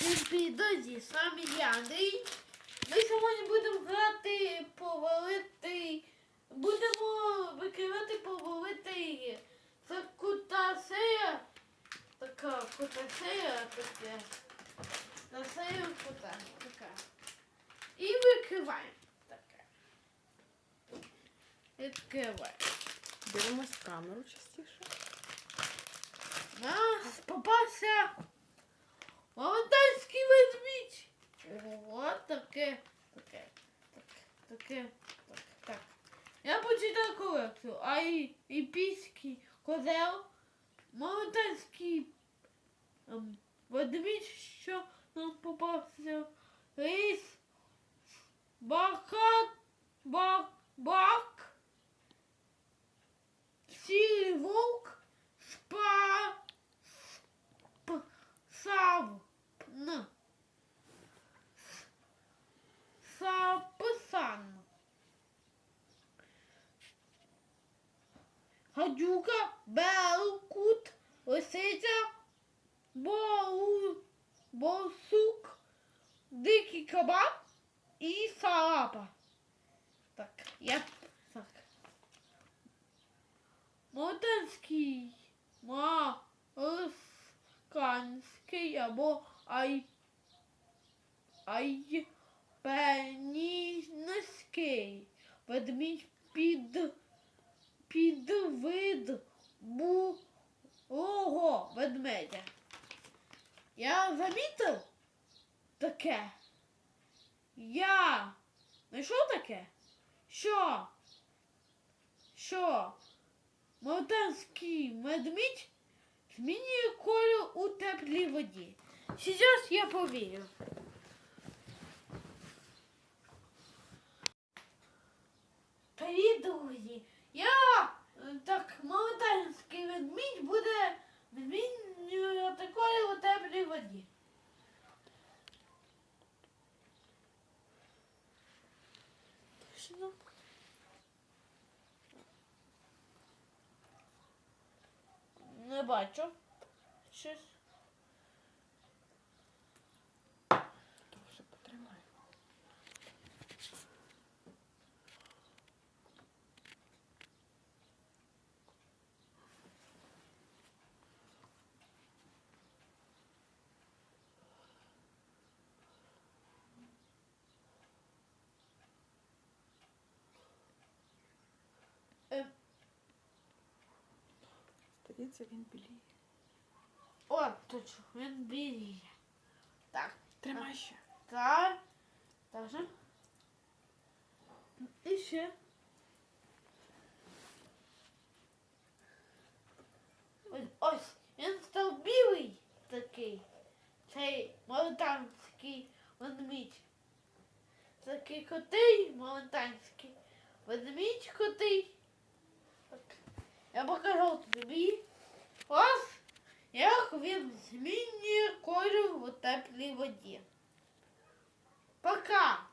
Привіт, друзі, з вами я, Андрій. Ми сьогодні будемо грати повалити. Будемо викривати повалити. Це кута серія. Така кута серія таке. На серію кута. Така. І викриваємо. Таке. Відкриваємо. Дивимось камеру частіше. Нас попався Волонтерський ведмідь. Ого, таке, таке, так, таке, так, так. Я почитав колекцію. Ай, іпійський козел, молотарський ем, ведмідь, що нам попався, ріс, бакат, бак, бак, гадюка, белкут, лисиця, боу, борсук, дикий кабан і салапа. Так, я так. Мотанський, масканський або ай, айпенінський. Ведмідь під, під вид булого ведмедя. Я замітив таке. Я знайшов таке? Що? Що? Молдавський медмідь змінює колір у теплій воді. Зараз я повірю. Привіт, друзі! Я е, так, молдавський ведмідь буде змінювати колір у теплій воді. Не бачу. Щось. Здається, він біліє. О, точно, він біліє. Так, Тримай ще. так. Так же. І ще. Ось, він став білий такий. Цей молитанський ведмідь. Такий котий молитанський. Ведмідь котий. Так. Я покажу тобі. Ось як він змінює колір у теплій воді. Пока!